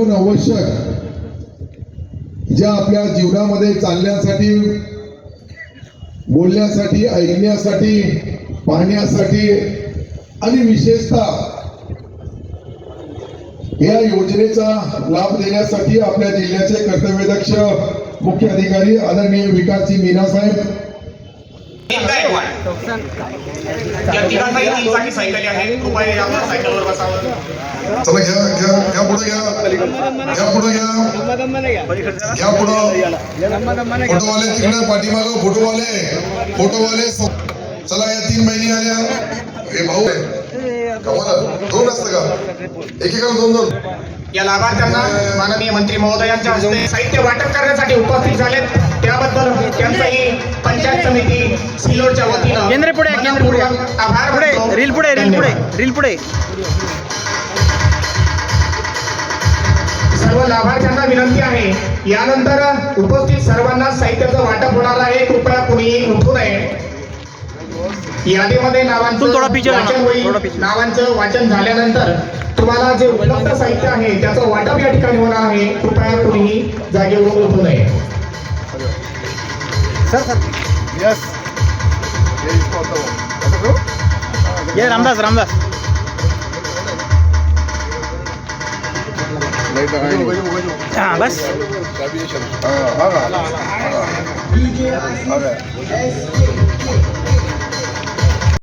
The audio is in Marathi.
जीवन आवश्यक ज्या आपल्या जीवनामध्ये चालण्यासाठी बोलण्यासाठी ऐकण्यासाठी पाहण्यासाठी आणि विशेषतः या योजनेचा लाभ देण्यासाठी आपल्या जिल्ह्याचे कर्तव्यदक्ष मुख्य अधिकारी आदरणीय विकासजी मीना साहेब तिघांनाही तीन चाकी सायकली आहे कृपया यावर सायकलवर बसावं. चला घ्या घ्या घ्या पुढे घ्या घ्या पुढे घ्या घ्या पुढं. फोटोवाले तिकडे पाठीमाग फोटोवाले. फोटोवाले चला या तीन महिने आल्या. हे भाऊ आहे. कमाल. दोन असतं का? एकेकाला दोन दोन. या लाभार्थ्यांना माननीय मंत्री महोदयांच्या हस्ते साहित्य वाटप करण्यासाठी उपस्थित झालेत. त्याबद्दल त्यांचंही पंचायत समिती सिल्लोडच्या वतीनं केंद्र पुढे, आभार पुढे. रील पुढे रील पुढे. रील पुढे. सर्व लाभार्थ्यांना विनंती आहे यानंतर उपस्थित सर्वांना साहित्याचं वाटप होणार आहे. कृपया कुणीही उठू नये. यादीमध्ये नावांचं. नावांचं वाचन झाल्यानंतर तुम्हाला जे उपलब्ध साहित्य आहे त्याचं वाटप या ठिकाणी होणार आहे. कृपया कुणीही जागेवरून उठू नये. सर सर ये रामदास रामदास हाँ बस हा, हा, हा.